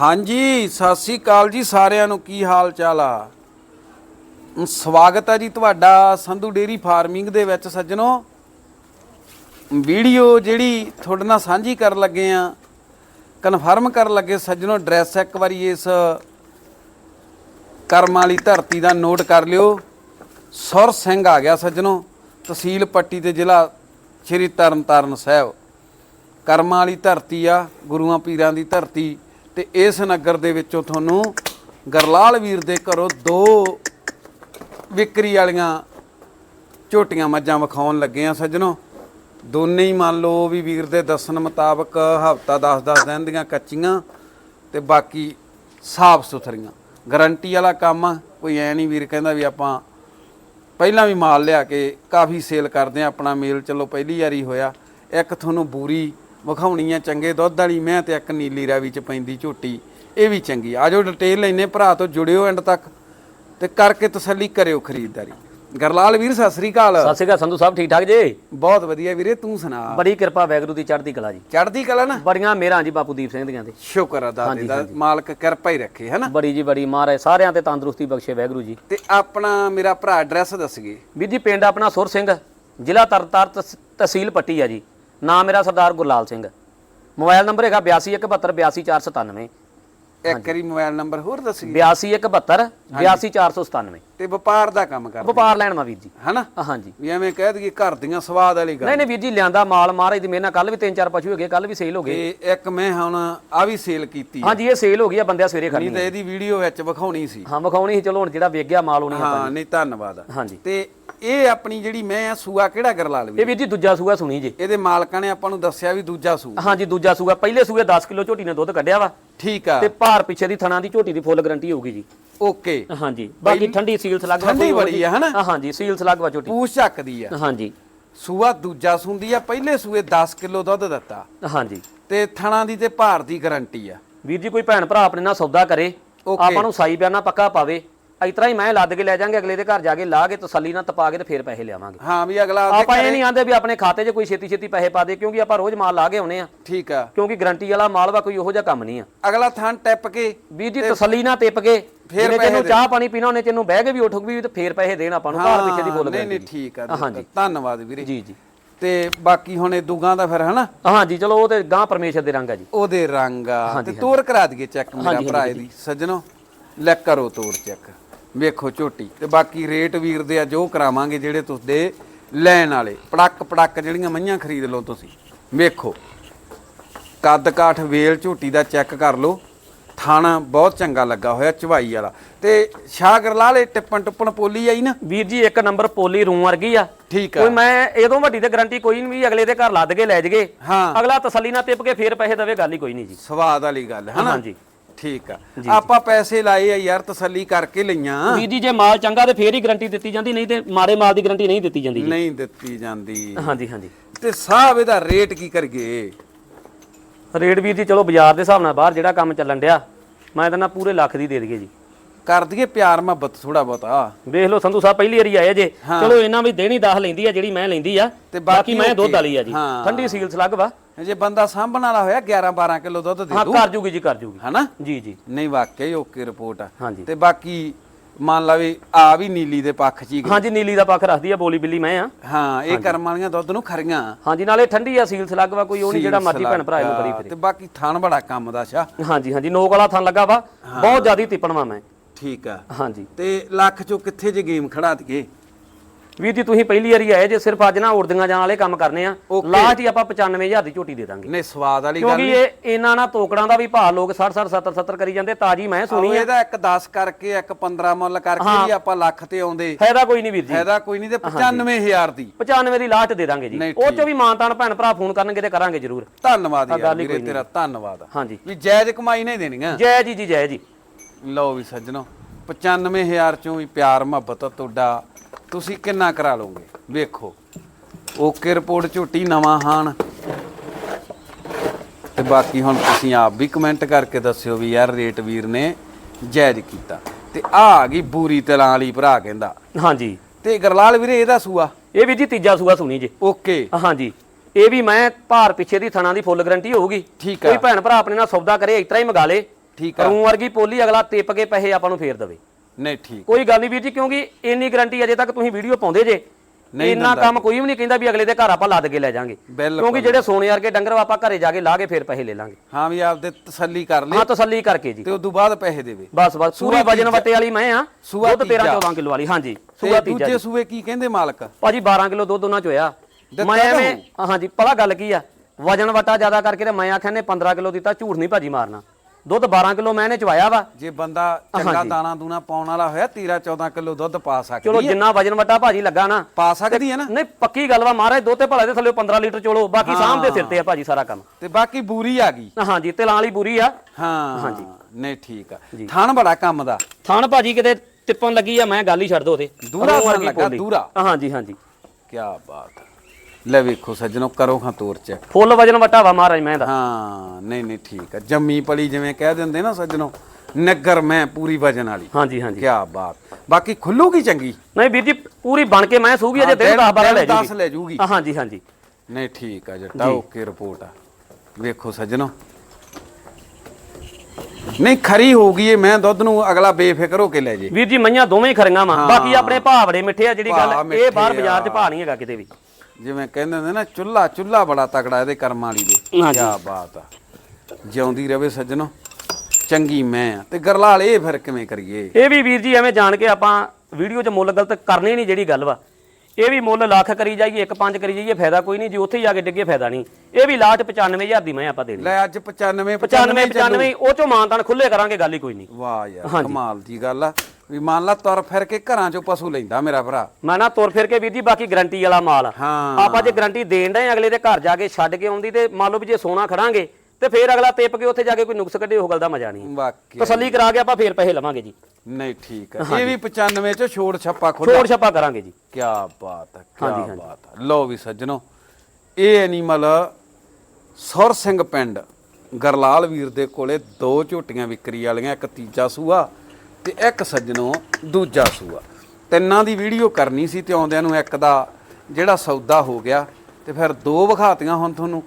ਹਾਂਜੀ, ਸਤਿ ਸ੍ਰੀ ਅਕਾਲ ਜੀ ਸਾਰਿਆਂ ਨੂੰ। ਕੀ ਹਾਲ ਚਾਲ ਆ ਸਵਾਗਤ ਹੈ ਜੀ ਤੁਹਾਡਾ ਸੰਧੂ ਡੇਰੀ ਫਾਰਮਿੰਗ ਦੇ ਵਿੱਚ ਸੱਜਣੋ। ਵੀਡੀਓ ਜਿਹੜੀ ਤੁਹਾਡੇ ਨਾਲ ਸਾਂਝੀ ਕਰਨ ਲੱਗੇ ਆ, ਕਨਫਰਮ ਕਰਨ ਲੱਗੇ ਸੱਜਣੋ, ਐਡਰੈਸ ਇੱਕ ਵਾਰੀ ਇਸ ਕਰਮ ਵਾਲੀ ਧਰਤੀ ਦਾ ਨੋਟ ਕਰ ਲਿਓ। ਸੁਰ ਸਿੰਘ ਆ ਗਿਆ ਸੱਜਣੋ, ਤਹਿਸੀਲ ਪੱਟੀ ਤੇ ਜ਼ਿਲ੍ਹਾ ਸ਼੍ਰੀ ਤਰਨਤਾਰਨ ਸਾਹਿਬ। ਕਰਮਾਂ ਵਾਲੀ ਧਰਤੀ ਆ, ਗੁਰੂਆਂ ਪੀਰਾਂ ਦੀ ਧਰਤੀ। ਤੇ ਇਸ ਨਗਰ ਦੇ ਵਿੱਚੋਂ ਤੁਹਾਨੂੰ ਗਰਲਾਲ ਵੀਰ ਦੇ ਘਰੋਂ ਦੋ ਵਿਕਰੀ ਵਾਲੀਆਂ ਝੋਟੀਆਂ ਮੱਝਾਂ ਵਿਖਾਉਣ ਲੱਗੇ ਆ ਸੱਜਣੋ। ਦੋਨੇ ਹੀ ਮੰਨ ਲਓ ਵੀ ਵੀਰ ਦੇ ਦੱਸਣ ਮੁਤਾਬਕ ਹਫਤਾ 10-10 ਦਿਨ ਦੀਆਂ ਕੱਚੀਆਂ ਤੇ ਬਾਕੀ ਸਾਫ਼ ਸੁਥਰੀਆਂ। ਗਾਰੰਟੀ ਵਾਲਾ ਕੰਮ ਆ, ਕੋਈ ਐ ਨਹੀਂ ਵੀਰ ਕਹਿੰਦਾ ਵੀ ਆਪਾਂ ਪਹਿਲਾਂ ਵੀ ਮਾਲ ਲਿਆ ਕੇ ਕਾਫੀ ਸੇਲ ਕਰਦੇ ਆ, ਆਪਣਾ ਮੇਲ ਚਲੋ ਪਹਿਲੀ ਵਾਰੀ ਹੋਇਆ। ਇੱਕ ਤੁਹਾਨੂੰ ਬੂਰੀ ਵਿਖਾਉਣੀ ਆ ਚੰਗੇ ਦੁੱਧ ਵਾਲੀ ਮੈਂ ਤੇ ਇੱਕ ਨੀਲੀ ਰਾਵੀ ਚ ਪੈਂਦੀ ਝੋਟੀ ਇਹ ਵੀ ਚੰਗੀ। ਆਜੋ ਡਿਟੇਲ ਲੈਨੇ ਭਰਾ ਤੋਂ ਜੁੜਿਓ ਐਂਡ ਤੱਕ ਤੇ ਕਰਕੇ ਤਸੱਲੀ ਕਰਿਓ ਖਰੀਦਦਾਰੀ। ਗਰਲਾਲ ਵੀਰ ਸਤਿ ਸ੍ਰੀ ਅਕਾਲ। ਸਤਿ ਸ਼੍ਰੀ ਅਕਾਲ ਸੰਧੂ ਸਾਹਿਬ ਠੀਕ ਠਾਕ ਜੀ? ਬਹੁਤ ਵਧੀਆ ਵੀਰੇ ਤੂੰ ਸੁਣਾ? ਬੜੀ ਕਿਰਪਾ ਵੈਗਰੂ ਦੀ ਚੜ੍ਹਦੀ ਕਲਾ ਜੀ। ਚੜ੍ਹਦੀ ਕਲਾ ਨਾ? ਬੜੀਆਂ ਮੇਰਾਂ ਜੀ ਬਾਪੂ ਦੀਪ ਸਿੰਘ ਦੀਆਂ ਤੇ। ਸ਼ੁਕਰ ਦਾਦੇ ਦਾ ਮਾਲਕ ਕਿਰਪਾ ਹੀ ਰੱਖੇ ਹਨਾ? ਬੜੀ ਜੀ ਬੜੀ ਮਹਾਰਾਜ ਸਾਰਿਆਂ ਤੇ ਤੰਦਰੁਸਤੀ ਬਖਸ਼ੇ ਵੈਗਰੂ ਜੀ। ਤੇ ਆਪਣਾ ਮੇਰਾ ਭਰਾ ਐਡਰੈਸ ਦੱਸਗੇ ਵੀਰ ਜੀ ਪਿੰਡ ਆਪਣਾ ਸੁਰ ਸਿੰਘ ਜ਼ਿਲ੍ਹਾ ਤਰਨਤਾਰਨ ਤਹਿਸੀਲ ਪੱਟੀ ਆ ਜੀ। ਨਾਮ ਮੇਰਾ ਸਰਦਾਰ ਗੁਰਲਾਲ ਸਿੰਘ। ਮੋਬਾਈਲ ਨੰਬਰ ਹੈਗਾ 8217 ਇੱਕ ਵਾਰੀ ਮੋਬਾਈਲ ਨੰਬਰ ਹੋਰ ਦੱਸਗੇ 8217 82497 ਤੇ ਵਪਾਰ ਦਾ ਕੰਮ ਕਰ ਵਪਾਰ ਲੈਣ ਮਾ ਵੀਰ ਜੀ। ਹਨਾ? ਹਾਂਜੀ। ਵੀ ਐਵੇਂ ਕਹਿ ਦਈਏ ਘਰ ਦੀਆਂ ਸਵਾਦ ਵਾਲੀ ਗੱਲ। ਨਹੀਂ ਨਹੀਂ ਵੀਰ ਜੀ ਲਿਆਂਦਾ ਮਾਲ ਮਹਾਰਾਜ ਦੀ ਨਾਲ। ਕੱਲ ਵੀ ਤਿੰਨ ਚਾਰ ਪਸ਼ੂ ਹੈਗੇ ਕੱਲ ਵੀ ਸੇਲ ਹੋ ਗਏ। ਤੇ ਇੱਕ ਮੈਂ ਹੁਣ ਆ ਵੀ ਸੇਲ ਕੀਤੀ ਹਾਂਜੀ ਇਹ ਸੇਲ ਹੋ ਗਈ ਆ ਬੰਦਿਆ ਸਵੇਰੇ ਖੜੀ ਨਹੀਂ ਤਾਂ ਇਹਦੀ ਵੀਡੀਓ ਵਿੱਚ ਵਿਖਾਉਣੀ ਸੀ। ਹਾਂ ਵਿਖਾਉਣੀ ਸੀ ਚਲੋ ਹੁਣ ਜਿਹੜਾ ਵੇਖ ਗਿਆ ਮਾਲ ਹੋਣੀ ਹਾਂ ਨਹੀਂ ਧੰਨਵਾਦ। ਹਾਂਜੀ। ਤੇ ਇਹ ਆਪਣੀ ਜਿਹੜੀ ਮੈਂ ਆ ਸੂਆ ਕਿਹੜਾ ਗਰਲਾਲ ਵੀ ਇਹ ਵੀਰ ਜੀ ਦੂਜਾ ਸੂਆ ਸੁਣੀ ਜੀ। ਇਹਦੇ ਮਾਲਕਾਂ ਨੇ ਆਪਾਂ ਨੂੰ ਦੱਸਿਆ ਵੀ ਦੂਜਾ ਸੂਆ। ਹਾਂਜੀ ਦੂਜਾ ਸੂਆ। ਪਹਿਲੇ ਸੂਏ 10 ਕਿਲੋ ਝੋਟੀ ਨੇ ਦੁੱਧ ਕੱਢਿਆ ਵਾ। ਠੀਕ ਆ। ਤੇ ਭਾਰ ਪਿੱਛੇ ਦੀ ਥਣਾ ਦੀ ਝੋਟੀ ਦੀ ਫੁੱਲ ਗਾਰੰਟੀ ਹੋਊਗੀ ਜੀ। ਓਕੇ। ਹਾਂਜੀ। ਬਾਕੀ ਠੰਡੀ ਸੀਲਸ ਲੱਗ ਵਾ ਠੰਡੀ ਬੜੀ ਆ ਹਨਾ? ਹਾਂਜੀ ਸੀਲਸ ਲੱਗ ਵਾ ਝੋਟੀ। ਪੂਛ ਚੱਕਦੀ ਆ। ਹਾਂਜੀ। ਸੂਆ ਦੂਜਾ ਸੁੰਦੀ ਆ ਪਹਿਲੇ ਸੂਏ 10 ਕਿਲੋ ਦੁੱਧ ਦਿੱਤਾ। ਹਾਂਜੀ। ਤੇ ਥਣਾ ਦੀ ਤੇ ਭਾਰ ਦੀ ਗਾਰੰਟੀ ਆ। ਵੀਰ ਜੀ ਕੋਈ ਭੈਣ ਭਰਾ ਆਪਣੇ ਨਾਲ ਸੌਦਾ ਕਰੇ. ਆਪਾਂ ਨੂੰ ਸਾਈ ਬਿਆਨਾ ਪੱਕਾ ਪਾਵੇ। ਇਸ ਤਰ੍ਹਾਂ ਹੀ ਮੈਂ ਲੱਦ ਕੇ ਲੈ ਜਾਾਂਗੇ ਅਗਲੇ ਦੇ ਘਰ ਜਾ ਕੇ ਲਾ ਕੇ ਤਸੱਲੀ ਨਾਲ ਤਪਾ ਕੇ ਤੇ ਫੇਰ ਪੈਸੇ ਲਿਆਵਾਂਗੇ। ਹਾਂ ਵੀ ਅਗਲਾ ਆਪਦੇ ਆਪਾਂ ਇਹ ਨਹੀਂ ਆਂਦੇ ਵੀ ਆਪਣੇ ਖਾਤੇ 'ਚ ਕੋਈ ਛੇਤੀ ਛੇਤੀ ਪੈਸੇ ਪਾ ਦੇ ਕਿਉਂਕਿ ਆਪਾਂ ਰੋਜ਼ ਮਾਲ ਲਾ ਕੇ ਆਉਨੇ ਆ ਠੀਕ ਆ। ਕਿਉਂਕਿ ਗਾਰੰਟੀ ਵਾਲਾ ਮਾਲ ਵਾ ਕੋਈ ਉਹੋ ਜਿਹਾ ਕੰਮ ਨਹੀਂ ਆ। ਅਗਲਾ ਥਣ ਟਿੱਪ ਕੇ ਵੀਰ ਜੀ ਤਸੱਲੀ ਨਾਲ ਤਿਪ ਕੇ ਪੈਸੇ ਤੈਨੂੰ ਚਾਹ ਪਾਣੀ ਪੀਣਾ ਉਹਨੇ ਤੈਨੂੰ ਬਹਿ ਕੇ ਵੀ ਉੱਠ ਵੀ ਤੇ ਫੇਰ ਪੈਸੇ ਦੇਣ ਆਪਾਂ ਨੂੰ ਘਰ ਪਿੱਛੇ ਦੀ ਫੁੱਲ ਨਹੀਂ ਨਹੀਂ ਗਾਰੰਟੀ ਠੀਕ ਆ ਹਾਂਜੀ। ਧੰਨਵਾਦ ਵੀਰੇ। ਜੀ ਜੀ। ਤੇ ਬਾਕੀ ਹੁਣ ਇਹ ਦੁਗਾਂ ਦਾ ਫਿਰ ਹਨਾ? ਹਾਂਜੀ ਚਲੋ ਉਹ ਤੇ ਗਾਂ ਪਰਮੇਸ਼ਰ ਦੇ ਰੰਗ ਆ ਜੀ। ਉਹਦੇ ਰੰਗ ਆ। ਤੇ ਤੋਰ ਕਰਾ ਦਈਏ ਚੈੱਕ ਮੇਰਾ ਭਰਾ ਇਹਦੀ। ਸੱਜਣੋ ਲੈ ਕਰੋ ਤੋਰ ਚੈੱਕ ਵੇਖੋ ਝੋਟੀ। ਤੇ ਬਾਕੀ ਰੇਟ ਵੀਰ ਦੇ ਆ ਜੋ ਕਰਾਵਾਂਗੇ ਜਿਹੜੇ ਤੁਸੀਂ ਲੈਣ ਵਾਲੇ। ਪੜਕ ਪੜਕ ਜਿਹੜੀਆਂ ਮਈਆਂ ਖਰੀਦ ਲਓ ਤੁਸੀਂ। ਵੇਖੋ। ਕੱਦ ਕਾਠ ਵੇਲ ਝੋਟੀ ਦਾ ਚੈੱਕ ਕਰ ਲਓ। ਥਾਣਾ ਬਹੁਤ ਚੰਗਾ ਲੱਗਾ ਹੋਇਆ ਚਵਾਈ ਵਾਲਾ। ਤੇ ਸ਼ਾਗਰ ਲਾਲੇ ਟਿੱਪਣ ਟੁੱਪਣ ਪੋਲੀ ਆਈ ਨਾ? ਵੀਰ ਜੀ ਇੱਕ ਨੰਬਰ ਪੋਲੀ ਰੂਮ ਵਰਗੀ ਆ। ਠੀਕ ਆ। ਕੋਈ ਮੈਂ ਇਹਦੋਂ ਵੱਡੀ ਤੇ ਗਾਰੰਟੀ ਕੋਈ ਨਹੀਂ ਵੀ ਅਗਲੇ ਦੇ ਘਰ ਲੱਦ ਕੇ ਲੈ ਜਗੇ। ਹਾਂ। ਅਗਲਾ ਤਸੱਲੀ ਨਾਲ ਤਿਪ ਕੇ ਫੇਰ ਪੈਸੇ ਦੇਵੇ ਗੱਲ ਹੀ ਕੋਈ ਨਹੀਂ ਜੀ। ਸਵਾਦ ਵਾਲੀ ਗੱਲ ਹੈ ਨਾ ਹਾਂਜੀ। ਠੀਕ ਆ। ਆਪਾਂ ਪੈਸੇ ਲਾਏ ਆ ਯਾਰ ਤਸੱਲੀ ਕਰਕੇ ਲਈਆਂ। ਵੀਰ ਜੀ ਜੇ ਮਾਲ ਚੰਗਾ ਤੇ ਫੇਰ ਹੀ ਗਾਰੰਟੀ ਦਿੱਤੀ ਜਾਂਦੀ ਨਹੀਂ ਤੇ ਮਾਰੇ ਮਾਲ ਦੀ ਗਾਰੰਟੀ ਨਹੀਂ ਦਿੱਤੀ ਜਾਂਦੀ ਜੀ। ਨਹੀਂ ਦਿੱਤੀ ਜਾਂਦੀ। ਹਾਂਜੀ ਹਾਂਜੀ। ਤੇ ਸਾਹਿਬ ਇਹਦਾ ਰੇਟ ਕੀ ਕਰੀਏ? ਰੇਟ ਵੀਰ ਜੀ ਚਲੋ ਬਾਜ਼ਾਰ ਦੇ ਹਿਸਾਬ ਨਾਲ ਬਾਹਰ ਜਿਹੜਾ ਕੰਮ ਚੱਲਣ ਡਿਆ ਮੈਂ ਤਾਂ ਨਾ ਪੂਰੇ ਲੱਖ ਦੀ ਦੇ ਦਈਏ ਜੀ। ਕਰ ਦਈਏ ਪਿਆਰ ਮੁਹੱਬਤ ਥੋੜਾ ਬਹੁਤਾ। ਵੇਖ ਲਓ ਸੰਧੂ ਸਾਹਿਬ ਪਹਿਲੀ ਵਾਰੀ ਆਏ ਜੇ। ਚਲੋ ਇਹਨਾਂ ਵੀ ਦੇਣੀ 10 ਲੈਂਦੀ ਆ ਜਿਹੜੀ ਮੈਂ ਲੈਂਦੀ ਆ ਤੇ ਬਾਕੀ ਮੈਂ ਦੁੱਧ। ਵਾਲੀ ਆ ਜੀ। ਠੰਡੀ ਸੀਲਸ ਲੱਗ ਵਾ। ਜੇ ਬੰਦਾ ਸਾਂਭਣ ਵਾਲਾ ਹੋਇਆ 11 12 ਕਿਲੋ ਦੁੱਧ ਦੇ ਹਾਂ ਦੂ। ਕਰ ਜੂਗੀ ਜੀ ਕਰ ਜੂਗੀ। ਹਨਾ? ਜੀ ਜੀ। ਨਹੀਂ ਵਾਕਈ ਓਕੇ ਰਿਪੋਰਟ ਆ। ਹਾਂਜੀ। ਤੇ ਬਾਕੀ ਮੰਨ ਲਾ ਵੀ ਆ ਵੀ ਨੀਲੀ ਦੇ ਪੱਖ ਚ ਹੀ ਗਈ। ਹਾਂਜੀ ਨੀਲੀ ਦਾ ਪੱਖ ਰੱਖਦੀ ਆ ਬੋਲੀ ਬਿੱਲੀ ਮੈਂ ਆ। ਹਾਂ ਇਹ ਕਰਮ ਵਾਲੀਆਂ ਦੁੱਧ ਨੂੰ ਖਰੀਆਂ। ਹਾਂਜੀ ਨਾਲੇ ਠੰਡੀ ਆ ਸੀਲਸ ਲੱਗ ਵਾ ਕੋਈ ਉਹ ਨਹੀਂ ਜਿਹੜਾ ਮਰਜ਼ੀ ਭੈਣ ਭਰਾ ਇਹਨੂੰ ਕਰੀ ਫਿਰੇ। ਤੇ ਬਾਕੀ ਥਣ ਬੜਾ ਕੰਮ ਦਾ ਸ਼ਾ। ਹਾਂਜੀ ਹਾਂਜੀ ਨੋਕ ਵਾਲਾ ਥਣ ਲੱਗਾ ਵਾ। ਬਹੁਤ ਜ਼ਿਆਦੀ ਤਿਪਣਵਾ ਮੈਂ। ਠੀਕ ਆ। ਹਾਂਜੀ। ਤੇ ਲੱਖ ਚੋਂ ਕਿੱਥੇ ਜੇ ਗੇਮ ਖੜਾ ਦਈਏ? ਵੀਰ ਜੀ ਤੁਸੀਂ ਪਹਿਲੀ ਵਾਰੀ ਆਏ ਜੇ ਸਿਰਫ ਅੱਜ ਨਾ ਉੜਦੀਆਂ ਜਾਣ ਵਾਲੇ ਕੰਮ ਕਰਨੇ ਆ। ਲਾਸਟ ਹੀ ਆਪਾਂ 95000 ਦੀ ਝੋਟੀ ਦੇ ਦਾਂਗੇ। ਨਹੀਂ ਸਵਾਦ ਵਾਲੀ ਗੱਲ ਕਿਉਂਕਿ ਇਹ ਇਹਨਾਂ ਨਾਲ ਤੋਕੜਾਂ ਦਾ ਵੀ ਭਾਅ ਲੋਕ 60 60 70 70 ਕਰੀ ਜਾਂਦੇ ਤਾਜੀ ਮੈਂ ਸੁਣੀ ਉਹ ਇਹਦਾ ਇੱਕ 10 ਕਰਕੇ ਇੱਕ 15 ਮੁੱਲ ਕਰਕੇ ਵੀ ਆਪਾਂ ਲੱਖ ਤੇ ਆਉਂਦੇ। ਫਾਇਦਾ ਕੋਈ ਨਹੀਂ ਵੀਰ ਜੀ। ਫਾਇਦਾ ਕੋਈ ਨਹੀਂ ਤੇ 95000 ਦੀ। 95 ਦੀ ਲਾਸਟ ਦੇ ਦਾਂਗੇ ਜੀ। ਉਹ ਚੋਂ ਵੀ ਮਾਨਤਾਨ ਭੈਣ ਭਰਾ ਫੋਨ ਕਰਨਗੇ ਤੇ ਕਰਾਂਗੇ ਜ਼ਰੂਰ। ਧੰਨਵਾਦ ਯਾਰ ਵੀਰੇ ਤੇਰਾ ਧੰਨਵਾਦ। ਹਾਂਜੀ ਵੀ ਜਾਇਜ਼ ਕਮਾਈ ਨਹੀਂ ਦੇਣੀਆਂ। ਜੈ ਜੀ ਜੀ ਜੈ ਜੀ। ਲਓ ਵੀ ਸੱਜਣੋ 95000 ਚੋਂ ਵੀ ਪਿਆਰ ਮੁਹੱਬਤ ਤੁਹਾਡਾ। ਤੁਸੀਂ ਕਿੰਨਾ ਕਰਾ ਲਓਗੇ? ਵੇਖੋ। ਓਕੇ ਰਿਪੋਰਟ ਝੋਟੀ ਨਵਾਂ ਹਾਨ। ਤੇ ਬਾਕੀ ਹੁਣ ਤੁਸੀਂ ਆਪ ਵੀ ਕਮੈਂਟ ਕਰਕੇ ਦੱਸਿਓ ਵੀ ਯਾਰ ਰੇਟ ਵੀਰ ਨੇ ਜਾਇਜ਼ ਕੀਤਾ। ਤੇ ਆ ਆ ਗਈ ਬੂਰੀ ਤਲਾਂ ਵਾਲੀ ਭਰਾ ਕਹਿੰਦਾ। ਹਾਂਜੀ। ਤੇ ਗਰਲਾਲ ਵੀਰੇ ਇਹਦਾ ਸੂਆ? ਇਹ ਵੀ ਜੀ ਤੀਜਾ ਸੂਆ ਸੁਣੀ ਜੀ। ਓਕੇ। ਹਾਂਜੀ। ਇਹ ਵੀ ਮੈਂ ਭਾਰ ਪਿੱਛੇ ਦੀ ਥਣਾ ਦੀ ਫੁੱਲ ਗਾਰੰਟੀ ਹੋਊਗੀ। ਠੀਕ ਆ। ਕੋਈ ਭੈਣ ਭਰਾ ਆਪਣੇ ਨਾਲ ਸੌਦਾ ਕਰੇ ਇਸ ਤਰ੍ਹਾਂ ਹੀ ਮੰਗਾ ਲੇ। ਠੀਕ ਆ। ਰੂ ਵਰਗੀ ਪੋਲੀ ਅਗਲਾ ਟਿਪ ਕੇ ਪੈਸੇ ਆਪਾਂ ਨੂੰ ਫੇਰ ਦੇਵੇ। ਨਹੀਂ ਠੀਕ। ਕੋਈ ਗੱਲ ਨਹੀਂ ਵੀਰ ਜੀ ਕਿਉਂਕਿ ਇੰਨੀ ਗਾਰੰਟੀ ਅਜੇ ਤੱਕ ਤੁਸੀਂ ਵੀਡੀਓ ਪਾਉਂਦੇ ਜੇ ਇੰਨਾ ਕੰਮ ਕੋਈ ਵੀ ਨਹੀਂ ਕਹਿੰਦਾ ਵੀ ਅਗਲੇ ਦੇ ਘਰ ਆਪਾਂ ਲੱਦ ਕੇ ਲੈ ਜਾਾਂਗੇ। ਕਿਉਂਕਿ ਜਿਹੜੇ ਸੋਨੇ ਵਰਗੇ ਡੰਗਰ ਆਪਾਂ ਘਰੇ ਜਾ ਕੇ ਲਾ ਕੇ ਫੇਰ ਪੈਸੇ ਲੈ ਲਾਂਗੇ। ਹਾਂ ਵੀ ਆਪਦੇ ਤਸੱਲੀ ਕਰ ਲੈ ਹਾਂ ਤਸੱਲੀ ਕਰਕੇ ਜੀ। ਤੇ ਉਦੋਂ ਬਾਅਦ ਪੈਸੇ ਦੇਵੇ। ਬਸ ਬਸ ਪੂਰੀ ਵਜਨ ਵਟੇ ਵਾਲੀ ਮੈਂ ਆ ਸੂਆ ਦੁੱਧ 13 ਤੀਜਾ। 14 ਕਿਲੋ ਵਾਲੀ ਹਾਂਜੀ ਤੇ ਸੂਆ ਤੀਜਾ ਦੂਜੇ ਸੂਏ ਕੀ ਕਹਿੰਦੇ ਮਾਲਕ? ਭਾਜੀ 12 ਕਿਲੋ ਦੁੱਧ ਉਹਨਾਂ ਚ ਹੋਇਆ ਮੈਂ ਤਾਂ ਐਵੇਂ ਹਾਂਜੀ ਪਤਾ ਗੱਲ ਕੀ ਆ? ਵਜਨ ਵਟਾ ਜ਼ਿਆਦਾ ਕਰਕੇ ਤੇ ਮੈਂ ਆਖਿਆ ਨੇ 15 ਕਿਲੋ ਦਿੱਤਾ ਝੂਠ ਨਹੀਂ ਭਾਜੀ ਮਾਰਨਾ। ਦੁੱਧ 12 ਕਿਲੋ ਮੈਂ ਇਹਨੇ ਚਵਾਇਆ ਵਾ। ਜੇ ਬੰਦਾ ਚੰਗਾ ਦਾਣਾ ਦੂਣਾ ਪਾਉਣ ਵਾਲਾ ਹੋਇਆ 13 14 ਕਿਲੋ ਦੁੱਧ ਪਾ ਚਲੋ ਸਕਦੀ ਹੈ। ਜਿੰਨਾ ਵਜਨ ਵਟਾ ਭਾਜੀ ਲੱਗਾ ਨਾ ਪਾ ਸਕਦੀ ਹੈ ਨਾ। ਨਹੀਂ ਪੱਕੀ ਗੱਲ ਵਾ ਮਹਾਰਾਜ ਦੋ ਤੇ ਭਲਾ ਦੇ ਥੱਲੇ 15 ਲੀਟਰ ਚੋਲੋ ਬਾਕੀ ਸਾਹਮ ਦੇ ਸਿਰ ਤੇ ਆ ਭਾਜੀ ਸਾਰਾ ਕੰਮ। ਤੇ ਬਾਕੀ ਬੂਰੀ ਆ ਗਈ। ਹਾਂਜੀ ਤਿਲਾਂ ਵਾਲੀ ਬੁਰੀ ਆ। ਹਾਂ ਹਾਂਜੀ। ਨਹੀਂ ਠੀਕ ਆ। ਥਣ ਬੜਾ ਕੰਮ ਦਾ। ਥਾਣ ਭਾਜੀ ਕਿਤੇ ਟਿੱਪਣ ਲੱਗੀ ਆ ਮੈਂ ਗੱਲ ਹੀ ਛੱਡ ਦੋ ਉਹਦੇ। ਦੂਰਾ ਲੱਗਾ। ਦੂਰਾ। ਹਾਂਜੀ ਹਾਂਜੀ। ਕੀ ਬਾਤ ਹੈ। ਲੈ ਵੇਖੋ ਸੱਜਣੋ ਕਰੋ ਖਾਂ ਤੋਰ ਚੈੱਕ ਫੁੱਲ ਵਜਨ ਵਟਾ ਵਾ ਮਹਾਰਾਜ ਮੈਂ ਦਾ ਹਾਂ ਨਹੀਂ ਨਹੀਂ ਠੀਕ ਆ। ਜੰਮੀ ਪਲੀ ਜਿਵੇਂ ਕਹਿ ਦਿੰਦੇ ਨਾ ਸੱਜਣੋ ਨਗਰ ਮੈਂ ਪੂਰੀ ਵਜਨ ਵਾਲੀ। ਹਾਂਜੀ ਹਾਂਜੀ। ਕੀ ਬਾਤ। ਬਾਕੀ ਖੁੱਲੂਗੀ ਚੰਗੀ? ਨਹੀਂ ਵੀਰ ਜੀ ਪੂਰੀ ਬਣ ਕੇ ਮੈਂ ਸੂਗੀ ਅਜੇ ਦਿਨ 10 12 ਲੈ ਜੂਗੀ। ਲੈ ਜੂਗੀ। ਹਾਂ, ਹਾਂਜੀ ਹਾਂਜੀ। ਨਹੀਂ ਠੀਕ ਆ ਜੱਟਾ ਓਕੇ ਰਿਪੋਰਟ ਆ। ਵੇਖੋ ਸੱਜਣੋ। ਨਹੀਂ ਖਰੀ ਹੋਊਗੀ ਇਹ ਮੈਂ ਦੁੱਧ ਨੂੰ ਅਗਲਾ ਬੇਫਿਕਰ ਹੋ ਕੇ ਲੈ ਜੇ। ਵੀਰ ਜੀ ਮਈਆਂ ਦੋਵੇਂ ਹੀ ਖਰੀਆਂ ਵਾ। ਬਾਕੀ ਆਪਣੇ ਭਾਅ ਬੜੇ ਮਿੱਠੇ ਆ ਜਿਹੜੀ ਗੱਲ ਇਹ ਬਾਹਰ। ਬਾਜ਼ਾਰ 'ਚ ਭਾਅ ਨਹੀਂ ਹੈਗਾ ਕਿਤੇ ਵੀ। ਜਿਵੇਂ ਕਹਿੰਦੇ ਹੁੰਦੇ ਨਾ ਚੁੱਲਾ ਚੁੱਲਾ ਬੜਾ ਤਕੜਾ ਇਹਦੇ ਕਰਮਾਂ ਵਾਲੀ ਦੇ। ਹਾਂਜੀ। ਕੀ ਬਾਤ ਆ। ਜਿਉਂਦੀ ਰਵੇ ਸੱਜਣੋ ਚੰਗੀ ਮੈਂ ਆ। ਤੇ ਗਰਲਾਲ ਇਹ ਫਿਰ ਕਿਵੇਂ ਕਰੀਏ? ਇਹ ਵੀ ਵੀਰ ਜੀ ਐਵੇਂ ਜਾਣ ਕੇ ਆਪਾਂ ਵੀਡੀਓ 'ਚ ਮੁੱਲ ਗਲਤ ਕਰਨੀ ਨਹੀਂ ਜਿਹੜੀ ਗੱਲ ਵਾ। ਇਹ ਵੀ ਮੁੱਲ ਲੱਖ ਕਰੀ ਜਾਈਏ 1.5 ਕਰੀ ਜਾਈਏ ਫਾਇਦਾ ਕੋਈ ਨਹੀਂ। ਜੇ ਉੱਥੇ ਜਾ ਕੇ ਡਿੱਗੇ ਫਾਇਦਾ ਨਹੀਂ। ਇਹ ਵੀ ਲਾਟ 95000 ਦੀ ਮੈਂ ਆਪਾਂ ਦੇਣੀ। ਲੈ ਅੱਜ 95 95 95 ਉਹ ਚੋਂ ਮਾਨਤਾਨ ਖੁੱਲੇ ਕਰਾਂਗੇ ਗੱਲ ਹੀ ਕੋਈ ਨਹੀਂ। ਵਾਹ ਯਾਰ ਕਮਾਲ ਦੀ ਗੱਲ ਆ। ਵੀ ਮੰਨ ਲਾ ਤੁਰ ਫਿਰ ਕੇ ਘਰਾਂ ਚੋਂ ਪਸ਼ੂ ਲੈਂਦਾ ਮੇਰਾ ਭਰਾ। ਮੈਂ ਨਾ ਤੁਰ ਫਿਰ ਕੇ ਵੀਰ ਜੀ ਬਾਕੀ ਗਾਰੰਟੀ ਵਾਲਾ ਮਾਲ। ਹਾਂ। ਆਪਾਂ ਜੇ ਗਾਰੰਟੀ ਦੇਣ ਡਏ ਅਗਲੇ ਦੇ ਘਰ ਜਾ ਕੇ ਛੱਡ ਕੇ ਆਉਂਦੀ ਤੇ ਮੰਨ ਲਓ ਵੀ ਜੇ ਸੋਨਾ ਖੜਾਂਗੇ ਤੇ ਫੇਰ ਅਗਲਾ ਟਿਪ ਕੇ ਉੱਥੇ ਜਾ ਕੇ ਕੋਈ ਨੁਕਸ ਕੱਢੇ ਉਹ ਗੱਲ ਦਾ ਮਜ਼ਾ ਨਹੀਂ ਵਾਕਿਆ ਤਸੱਲੀ ਕਰਾ ਕੇ ਆਪਾਂ ਫੇਰ ਪੈਸੇ ਲਵਾਂਗੇ ਜੀ। ਨਹੀਂ ਠੀਕ ਆ ਇਹ ਵੀ 95 ਚ ਛੋੜ ਛੱਪਾ ਖੁੱਲਾ ਛੋੜ ਛੱਪਾ ਕਰਾਂਗੇ ਜੀ। ਕੀ ਬਾਤ ਹੈ ਕੀ ਬਾਤ ਹੈ। ਲਓ ਵੀ ਸੱਜਣੋ ਇਹ ਐਨੀਮਲ ਸੁਰ ਸਿੰਘ ਪਿੰਡ ਗਰਲਾਲ ਵੀਰ ਦੇ ਕੋਲੇ ਦੋ ਝੋਟੀਆਂ ਵਿਕਰੀ ਵਾਲੀਆਂ ਇੱਕ ਤੀਜਾ ਸੂਆ ਤੇ ਇੱਕ ਸੱਜਣੋ ਦੂਜਾ ਸੂਆ। ਤਿੰਨਾਂ ਦੀ ਵੀਡੀਓ ਕਰਨੀ ਸੀ ਤੇ ਆਉਂਦਿਆਂ ਨੂੰ ਇੱਕ ਦਾ ਜਿਹੜਾ ਸੌਦਾ ਹੋ ਗਿਆ ਤੇ ਫਿਰ ਦੋ ਵਿਖਾਤੀਆਂ ਹੁਣ ਤੁਹਾਨੂੰ।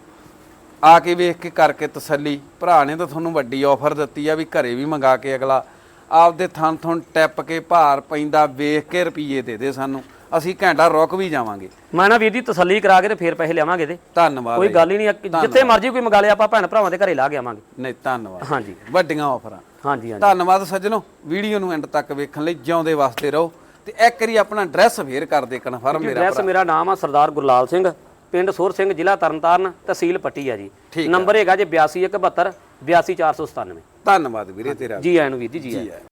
ਆ ਕੇ ਵੇਖ ਕੇ ਕਰਕੇ ਤਸੱਲੀ। ਭਰਾ ਨੇ ਤਾਂ ਤੁਹਾਨੂੰ ਵੱਡੀ ਆਫਰ ਦਿੱਤੀ ਆ ਵੀ ਘਰੇ ਵੀ ਮੰਗਾ ਕੇ ਅਗਲਾ। ਆਪਦੇ ਥਣ ਥਣ ਟੈਪ ਕੇ ਭਾਰ ਪੈਂਦਾ ਵੇਖ ਕੇ ਰੁਪਈਏ ਦੇ ਦੇ ਸਾਨੂੰ। ਅਸੀਂ ਘੰਟਾ ਰੁਕ ਵੀ ਜਾਵਾਂਗੇ। ਮੈਂ ਨਾ ਵੀਰ ਜੀ ਤਸੱਲੀ ਕਰਾ ਕੇ ਤੇ ਫੇਰ ਪੈਸੇ ਲਿਆਵਾਂਗੇ ਤੇ। ਧੰਨਵਾਦ ਕੋਈ ਗੱਲ ਹੀ ਨਹੀਂ ਜਿੱਥੇ ਮਰਜ਼ੀ ਕੋਈ ਮੰਗਾ ਲਿਆ ਆਪਾਂ ਭੈਣ ਭਰਾਵਾਂ ਦੇ ਘਰੇ ਲਾ ਕੇ ਆਵਾਂਗੇ। ਨਹੀਂ ਧੰਨਵਾਦ। ਹਾਂਜੀ। ਵੱਡੀਆਂ ਆਫਰਾਂ ਹਾਂਜੀ ਹਾਂਜੀ। ਧੰਨਵਾਦ ਸੱਜਣੋ ਵੀਡੀਓ ਨੂੰ ਐਂਡ ਤੱਕ ਵੇਖਣ ਲਈ ਜਿਉਂਦੇ ਵਾਸਤੇ ਰਹੋ ਤੇ ਇੱਕ ਵਾਰੀ ਆਪਣਾ ਐਡਰੈਸ ਫੇਰ ਕਰ ਦੇ ਕਨਫਰਮ ਮੇਰਾ ਐਡਰੈਸ ਮੇਰਾ ਨਾਮ ਆ ਸਰਦਾਰ ਗੁਰਲਾਲ ਸਿੰਘ ਪਿੰਡ ਸੋਰ ਸਿੰਘ ਜ਼ਿਲ੍ਹਾ ਤਰਨਤਾਰਨ ਤਹਿਸੀਲ ਪੱਟੀ ਆ ਜੀ। ਨੰਬਰ ਹੈਗਾ ਜੀ 8217 82497 ਧੰਨਵਾਦ ਵੀਰੇ ਤੇਰਾ। ਜੀ ਆਇਆਂ ਨੂੰ ਵੀਰ ਜੀ। ਜੀ ਆਇਆਂ।